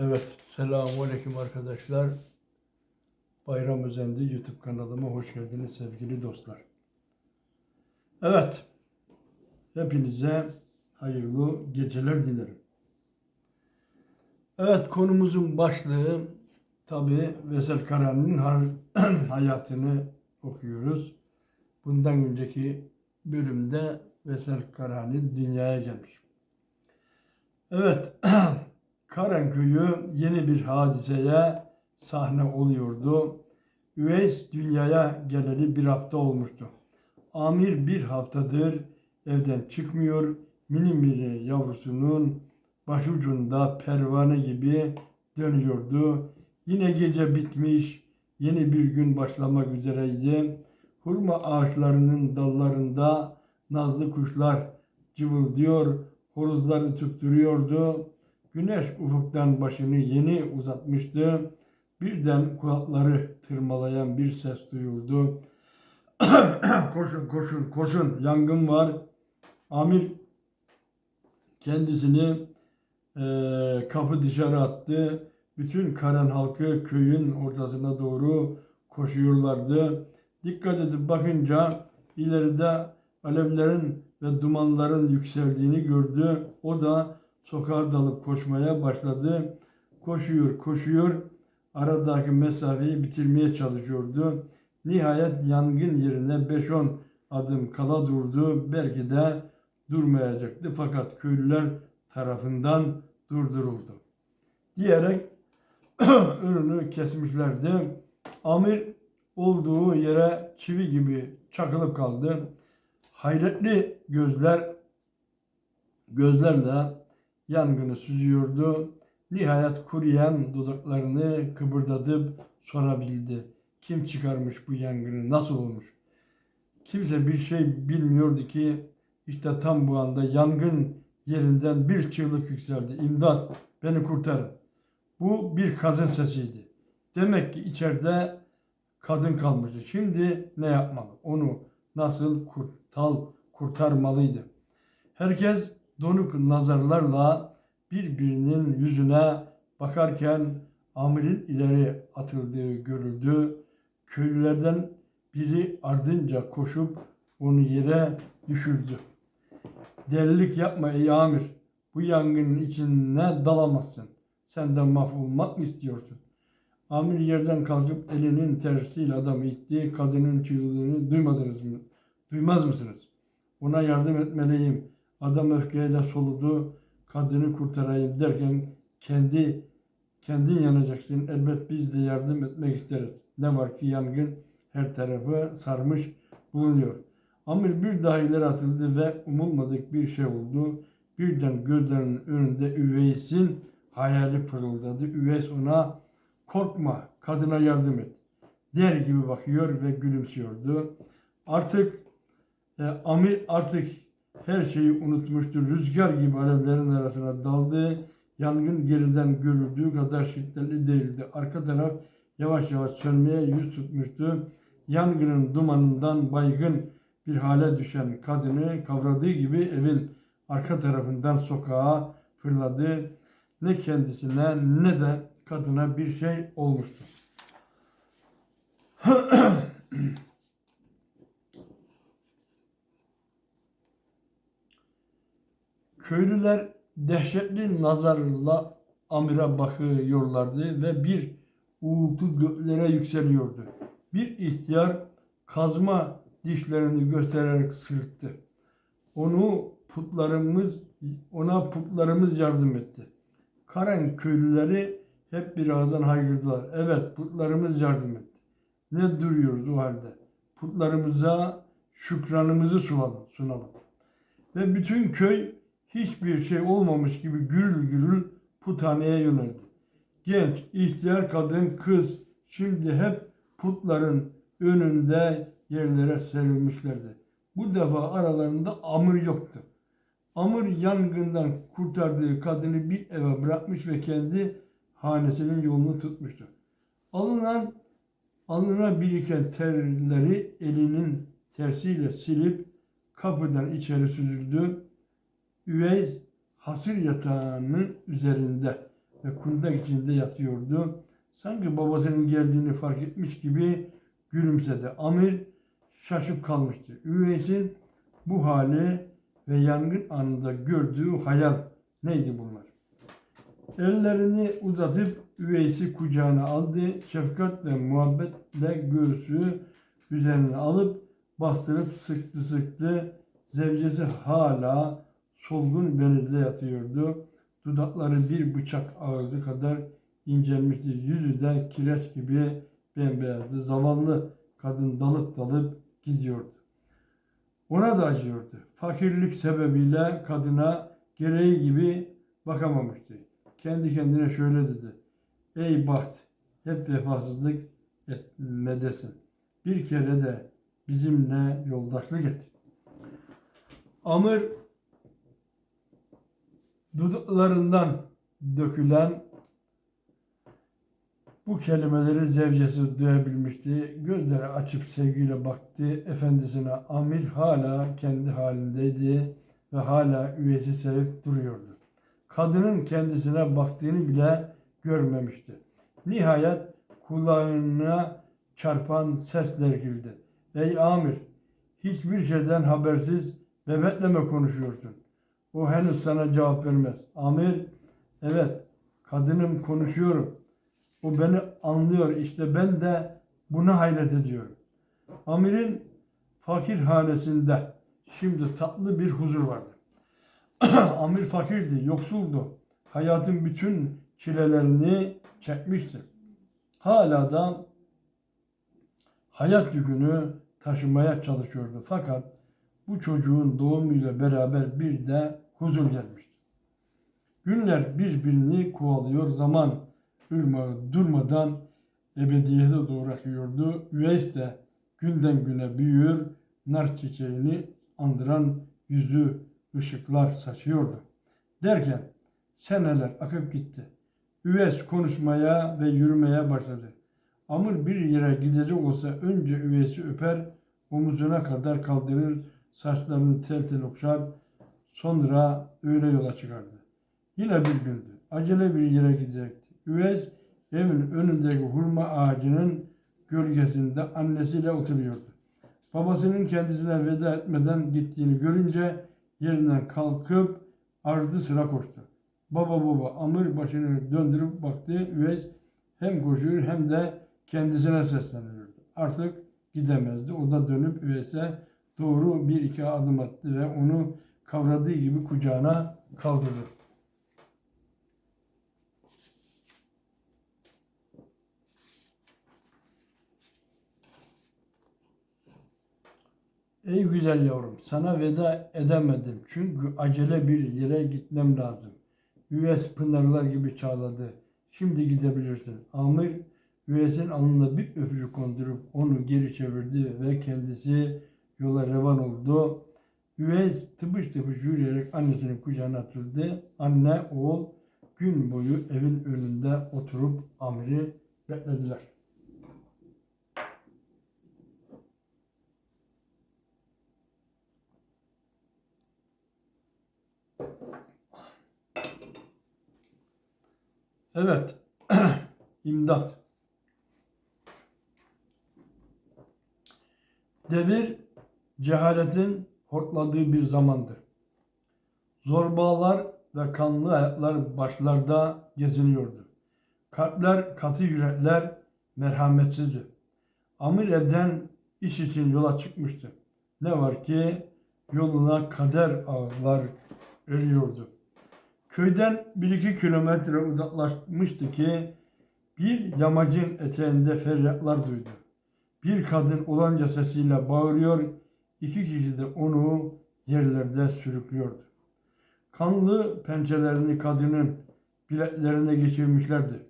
Evet, selamun aleyküm arkadaşlar. Bayram Özendi YouTube kanalıma hoş geldiniz sevgili dostlar. Evet, hepinize hayırlı geceler dilerim. Evet, konumuzun başlığı tabi Vesel Kara'nın hayatını okuyoruz. Bundan önceki bölümde Vesel Karani dünyaya gelmiş. Evet, Karen köyü yeni bir hadiseye sahne oluyordu. Üveys dünyaya geleli bir hafta olmuştu. Amir bir haftadır evden çıkmıyor. Mini mini yavrusunun başucunda pervane gibi dönüyordu. Yine gece bitmiş, yeni bir gün başlamak üzereydi. Hurma ağaçlarının dallarında nazlı kuşlar cıvıldıyor, horozlar ötüp duruyordu. Güneş ufuktan başını yeni uzatmıştı. Birden kulakları tırmalayan bir ses duyuldu. koşun koşun koşun yangın var. Amir kendisini eee, kapı dışarı attı. Bütün Karen halkı köyün ortasına doğru koşuyorlardı. Dikkat edip bakınca ileride alevlerin ve dumanların yükseldiğini gördü. O da sokağa dalıp koşmaya başladı. Koşuyor, koşuyor. Aradaki mesafeyi bitirmeye çalışıyordu. Nihayet yangın yerine 5-10 adım kala durdu. Belki de durmayacaktı fakat köylüler tarafından durduruldu. Diyerek önünü kesmişlerdi. Amir olduğu yere çivi gibi çakılıp kaldı. Hayretli gözler gözlerle yangını süzüyordu. Nihayet kuruyan dudaklarını kıpırdatıp sorabildi. Kim çıkarmış bu yangını? Nasıl olmuş? Kimse bir şey bilmiyordu ki işte tam bu anda yangın yerinden bir çığlık yükseldi. İmdat beni kurtarın. Bu bir kadın sesiydi. Demek ki içeride kadın kalmıştı. Şimdi ne yapmalı? Onu nasıl kurtal kurtarmalıydı? Herkes donuk nazarlarla birbirinin yüzüne bakarken amirin ileri atıldığı görüldü. Köylülerden biri ardınca koşup onu yere düşürdü. Delilik yapma ey amir. Bu yangının içine dalamazsın. Sen de mahvolmak mı istiyorsun? Amir yerden kalkıp elinin tersiyle adamı itti. Kadının çığlığını duymadınız mı? Duymaz mısınız? Ona yardım etmeliyim. Adam öfkeyle soludu. Kadını kurtarayım derken kendi kendin yanacaksın. Elbet biz de yardım etmek isteriz. Ne var ki yangın her tarafı sarmış bulunuyor. Amir bir daha ileri atıldı ve umulmadık bir şey oldu. Birden gözlerinin önünde Üveys'in hayali pırıldadı. Üveys ona korkma kadına yardım et der gibi bakıyor ve gülümsüyordu. Artık e, Amir artık her şeyi unutmuştu. Rüzgar gibi alevlerin arasına daldı. Yangın geriden görüldüğü kadar şiddetli değildi. Arka taraf yavaş yavaş sönmeye yüz tutmuştu. Yangının dumanından baygın bir hale düşen kadını kavradığı gibi evin arka tarafından sokağa fırladı. Ne kendisine ne de kadına bir şey olmuştu. Köylüler dehşetli nazarla amire bakıyorlardı ve bir uğultu göklere yükseliyordu. Bir ihtiyar kazma dişlerini göstererek sırıttı. Onu putlarımız ona putlarımız yardım etti. Karen köylüleri hep bir ağızdan haykırdılar. Evet putlarımız yardım etti. Ne duruyoruz o halde? Putlarımıza şükranımızı sunalım. sunalım. Ve bütün köy hiçbir şey olmamış gibi gürül gürül puthaneye yöneldi. Genç, ihtiyar kadın, kız şimdi hep putların önünde yerlere serilmişlerdi. Bu defa aralarında Amr yoktu. Amr yangından kurtardığı kadını bir eve bırakmış ve kendi hanesinin yolunu tutmuştu. Alınan alnına biriken terleri elinin tersiyle silip kapıdan içeri süzüldü. Üveys hasır yatağının üzerinde ve kundak içinde yatıyordu. Sanki babasının geldiğini fark etmiş gibi gülümsedi. Amir şaşıp kalmıştı. Üveys'in bu hali ve yangın anında gördüğü hayal neydi bunlar? Ellerini uzatıp Üveys'i kucağına aldı. Şefkat ve muhabbetle göğsü üzerine alıp bastırıp sıktı sıktı. Zevcesi hala solgun benizde yatıyordu. Dudakları bir bıçak ağzı kadar incelmişti. Yüzü de kireç gibi bembeyazdı. Zavallı kadın dalıp dalıp gidiyordu. Ona da acıyordu. Fakirlik sebebiyle kadına gereği gibi bakamamıştı. Kendi kendine şöyle dedi. Ey baht, hep vefasızlık etmedesin. Bir kere de bizimle yoldaşlık et. Amr dudaklarından dökülen bu kelimeleri zevcesi duyabilmişti. Gözleri açıp sevgiyle baktı efendisine. Amir hala kendi halindeydi ve hala üyesi sevip duruyordu. Kadının kendisine baktığını bile görmemişti. Nihayet kulağına çarpan sesler girdi. Ey Amir, hiçbir şeyden habersiz bebekle mi konuşuyorsun? O henüz sana cevap vermez. Amir, evet, kadınım konuşuyorum. O beni anlıyor. İşte ben de buna hayret ediyorum. Amir'in fakir hanesinde şimdi tatlı bir huzur vardı. Amir fakirdi, yoksuldu. Hayatın bütün çilelerini çekmişti. Hala da hayat yükünü taşımaya çalışıyordu. Fakat bu çocuğun doğumuyla beraber bir de huzur gelmişti. Günler birbirini kovalıyor, zaman ırmağı durmadan ebediyete doğru akıyordu. Üveys de günden güne büyüyor, nar çiçeğini andıran yüzü ışıklar saçıyordu. Derken seneler akıp gitti. Üveys konuşmaya ve yürümeye başladı. Amr bir yere gidecek olsa önce üveysi öper, omuzuna kadar kaldırır, saçlarını tel tel okşar, sonra öyle yola çıkardı. Yine bir gündü. Acele bir yere gidecekti. Üveys evin önündeki hurma ağacının gölgesinde annesiyle oturuyordu. Babasının kendisine veda etmeden gittiğini görünce yerinden kalkıp ardı sıra koştu. Baba baba Amr başını döndürüp baktı. Üveys hem koşuyor hem de kendisine sesleniyordu. Artık gidemezdi. O da dönüp Üveys'e doğru bir iki adım attı ve onu kavradığı gibi kucağına kaldırdı. Ey güzel yavrum, sana veda edemedim. Çünkü acele bir yere gitmem lazım. Üves pınarlar gibi çağladı. Şimdi gidebilirsin. Amir, Üves'in alnına bir öpücük kondurup onu geri çevirdi ve kendisi yola revan oldu. Üveys tıpış tıpış yürüyerek annesinin kucağına atıldı. Anne, oğul gün boyu evin önünde oturup Amir'i beklediler. Evet. İmdat. Devir cehaletin hortladığı bir zamandır. Zorbalar ve kanlı ayaklar başlarda geziniyordu. Kalpler, katı yürekler merhametsizdi. Amir evden iş için yola çıkmıştı. Ne var ki yoluna kader ağlar örüyordu. Köyden bir iki kilometre uzaklaşmıştı ki bir yamacın eteğinde feryatlar duydu. Bir kadın olanca sesiyle bağırıyor, iki kişi de onu yerlerde sürüklüyordu. Kanlı pençelerini kadının biletlerine geçirmişlerdi.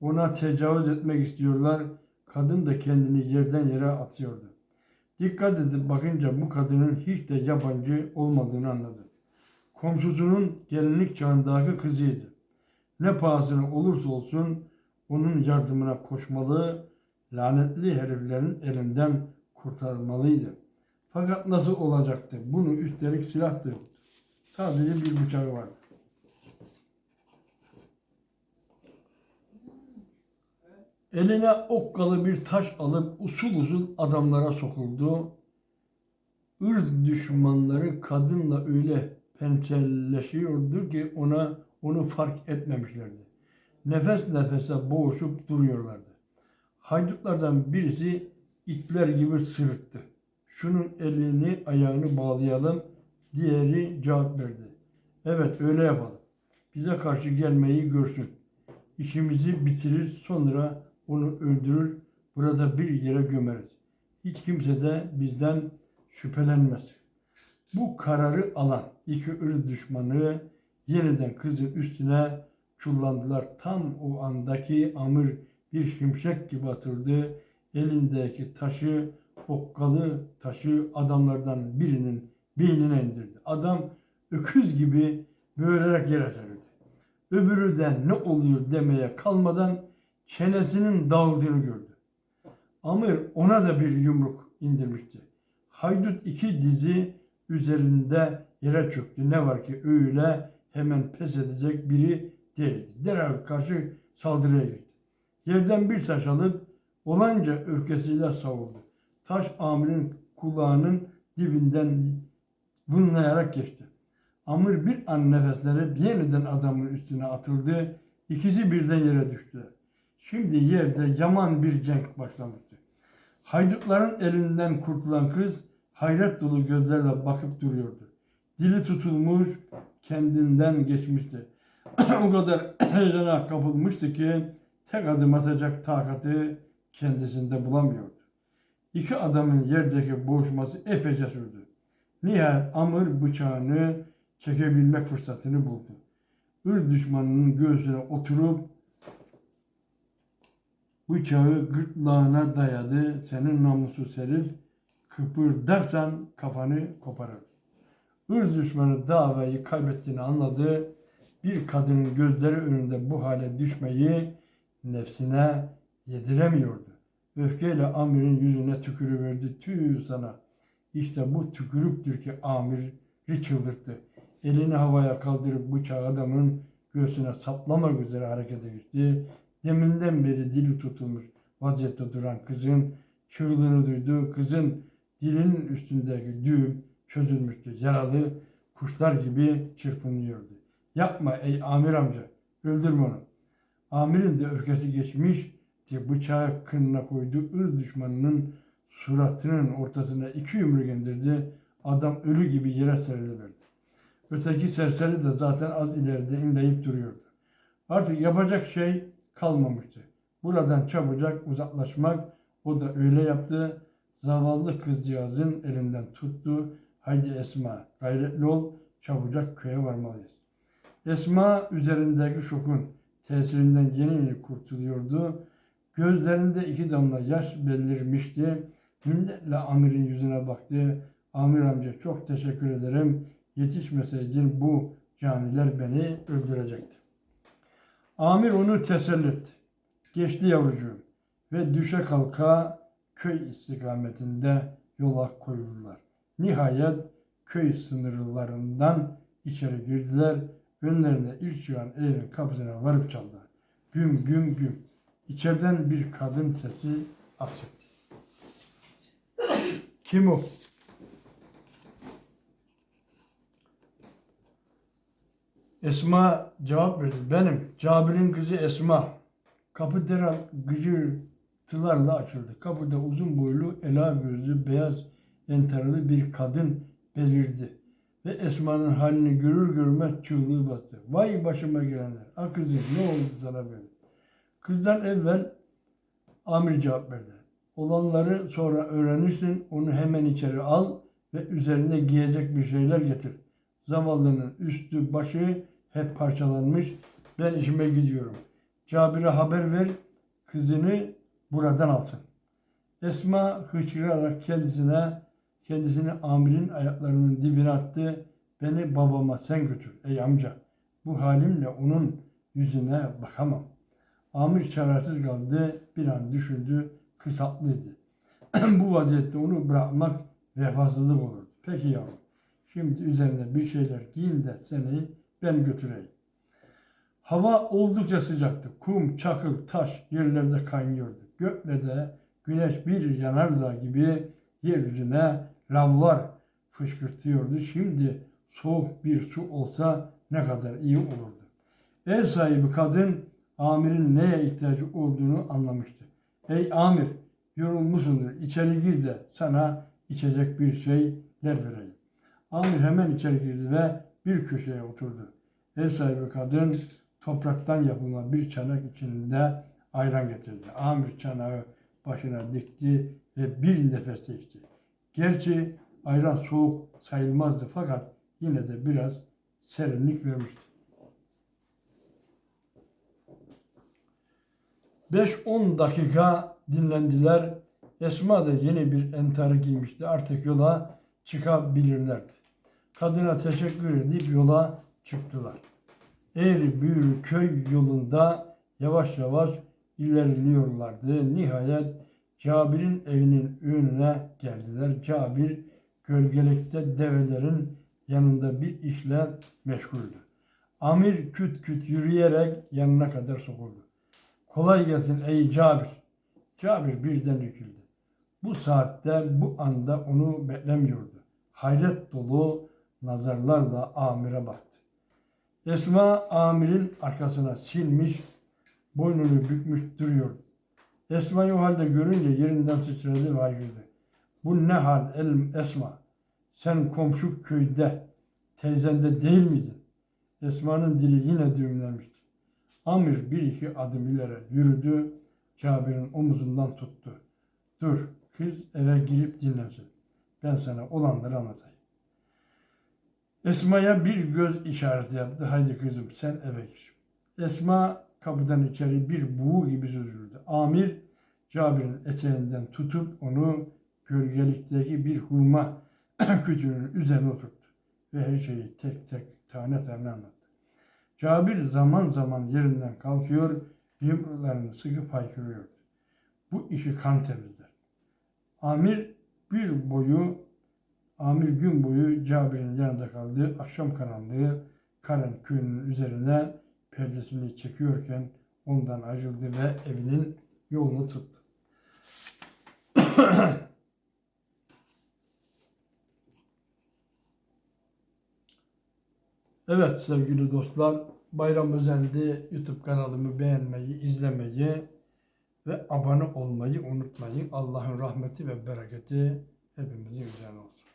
Ona tecavüz etmek istiyorlar, kadın da kendini yerden yere atıyordu. Dikkat edip bakınca bu kadının hiç de yabancı olmadığını anladı komşusunun gelinlik çağındaki kızıydı. Ne pahasına olursa olsun onun yardımına koşmalı, lanetli heriflerin elinden kurtarmalıydı. Fakat nasıl olacaktı? Bunu üstelik silah da yoktu. Sadece bir bıçağı vardı. Eline okkalı bir taş alıp usul usul adamlara sokuldu. Irz düşmanları kadınla öyle pençelleşiyordu ki ona onu fark etmemişlerdi. Nefes nefese boğuşup duruyorlardı. Haydutlardan birisi itler gibi sırıttı. Şunun elini ayağını bağlayalım. Diğeri cevap verdi. Evet öyle yapalım. Bize karşı gelmeyi görsün. İşimizi bitirir sonra onu öldürür. Burada bir yere gömeriz. Hiç kimse de bizden şüphelenmez. Bu kararı alan iki ırz düşmanı yeniden kızın üstüne çullandılar. Tam o andaki amir bir şimşek gibi atıldı. Elindeki taşı, okkalı taşı adamlardan birinin beynine indirdi. Adam öküz gibi böğürerek yere serildi. Öbürü de ne oluyor demeye kalmadan çenesinin dağıldığını gördü. Amir ona da bir yumruk indirmişti. Haydut iki dizi üzerinde yere çöktü. Ne var ki öyle hemen pes edecek biri değildi. Derhal karşı saldırıya gitti. Yerden bir taş alıp olanca öfkesiyle savurdu. Taş amirin kulağının dibinden vınlayarak geçti. Amir bir an nefeslenip yeniden adamın üstüne atıldı. İkisi birden yere düştüler. Şimdi yerde yaman bir cenk başlamıştı. Haydutların elinden kurtulan kız hayret dolu gözlerle bakıp duruyordu. Dili tutulmuş, kendinden geçmişti. o kadar heyecana kapılmıştı ki tek adım atacak takatı kendisinde bulamıyordu. İki adamın yerdeki boğuşması epeyce sürdü. Nihayet Amr bıçağını çekebilmek fırsatını buldu. Irz düşmanının göğsüne oturup bıçağı gırtlağına dayadı. Senin namusu serif kıpırdarsan kafanı koparır. Irz düşmanı davayı kaybettiğini anladı. Bir kadının gözleri önünde bu hale düşmeyi nefsine yediremiyordu. Öfkeyle amirin yüzüne tükürüverdi. Tüh sana. İşte bu tükürüktür ki amiri çıldırttı. Elini havaya kaldırıp bıçağı adamın göğsüne saplamak üzere harekete geçti. Deminden beri dili tutulmuş vaziyette duran kızın çığlığını duydu. Kızın dilinin üstündeki düğüm çözülmüştü. Yaralı kuşlar gibi çırpınıyordu. Yapma ey amir amca, öldürme onu. Amirin de öfkesi geçmiş diye bıçağı kınına koydu. Irz düşmanının suratının ortasına iki yumruk indirdi. Adam ölü gibi yere seriliverdi. Öteki serseri de zaten az ileride inleyip duruyordu. Artık yapacak şey kalmamıştı. Buradan çabucak uzaklaşmak o da öyle yaptı. Zavallı kızcağızın elinden tuttu. Haydi Esma gayretli ol çabucak köye varmalıyız. Esma üzerindeki şokun tesirinden yeni yeni kurtuluyordu. Gözlerinde iki damla yaş belirmişti. Minnetle amirin yüzüne baktı. Amir amca çok teşekkür ederim. Yetişmeseydin bu caniler beni öldürecekti. Amir onu teselli etti. Geçti yavrucuğum ve düşe kalka köy istikametinde yola koyuldular. Nihayet köy sınırlarından içeri girdiler. Önlerine ilk çıkan evin kapısına varıp çaldılar. Güm güm güm. İçeriden bir kadın sesi aksetti. Kim o? Esma cevap verdi. Benim. Cabir'in kızı Esma. Kapı derhal gıcırtılarla açıldı. Kapıda uzun boylu, ela gözlü, beyaz entarlı bir kadın belirdi. Ve Esma'nın halini görür görmez çığlığı bastı. Vay başıma gelenler. A kızım ne oldu sana böyle? Kızdan evvel amir cevap verdi. Olanları sonra öğrenirsin. Onu hemen içeri al ve üzerine giyecek bir şeyler getir. Zavallının üstü başı hep parçalanmış. Ben işime gidiyorum. Cabir'e haber ver. Kızını buradan alsın. Esma hıçkırarak kendisine kendisini amirin ayaklarının dibine attı. Beni babama sen götür ey amca. Bu halimle onun yüzüne bakamam. Amir çaresiz kaldı. Bir an düşündü. Kısatlıydı. Bu vaziyette onu bırakmak vefasızlık olurdu. Peki yavrum. Şimdi üzerine bir şeyler giyin de seni ben götüreyim. Hava oldukça sıcaktı. Kum, çakıl, taş yerlerde kaynıyordu. Gökyüzünde güneş bir yanardağ gibi yeryüzüne lavlar fışkırtıyordu. Şimdi soğuk bir su olsa ne kadar iyi olurdu. Ev sahibi kadın amirin neye ihtiyacı olduğunu anlamıştı. Ey amir yorulmuşsundur içeri gir de sana içecek bir şeyler vereyim. Amir hemen içeri girdi ve bir köşeye oturdu. Ev sahibi kadın topraktan yapılma bir çanak içinde ayran getirdi. Amir çanağı başına dikti ve bir nefeste içti. Gerçi ayran soğuk sayılmazdı fakat yine de biraz serinlik vermişti. 5-10 dakika dinlendiler. Esma da yeni bir entarı giymişti. Artık yola çıkabilirlerdi. Kadına teşekkür edip yola çıktılar. Eğri büğrü köy yolunda yavaş yavaş ilerliyorlardı. Nihayet Cabir'in evinin önüne geldiler. Cabir gölgelikte develerin yanında bir işle meşguldü. Amir küt küt yürüyerek yanına kadar sokuldu. Kolay gelsin ey Cabir. Cabir birden döküldü. Bu saatte bu anda onu beklemiyordu. Hayret dolu nazarlarla amire baktı. Esma amirin arkasına silmiş, boynunu bükmüş duruyordu. Esma'yı o halde görünce yerinden sıçradı ve haykırdı. Bu ne hal el Esma? Sen komşu köyde, teyzende değil miydin? Esma'nın dili yine düğümlenmişti. Amir bir iki adım ileri yürüdü, Cabir'in omuzundan tuttu. Dur, kız eve girip dinlensin. Ben sana olanları anlatayım. Esma'ya bir göz işareti yaptı. Haydi kızım sen eve gir. Esma kapıdan içeri bir buğu gibi süzüldü. Amir Cabir'in eteğinden tutup onu gölgelikteki bir hurma kütüğünün üzerine oturttu. Ve her şeyi tek tek tane tane anlattı. Cabir zaman zaman yerinden kalkıyor, yumruklarını sıkıp haykırıyordu. Bu işi kan temizler. Amir bir boyu, Amir gün boyu Cabir'in yanında kaldı. Akşam karanlığı Karen köyünün üzerine perdesini çekiyorken ondan ayrıldı ve evinin yolunu tuttu. Evet sevgili dostlar, Bayram Özendi YouTube kanalımı beğenmeyi, izlemeyi ve abone olmayı unutmayın. Allah'ın rahmeti ve bereketi hepimizin üzerine olsun.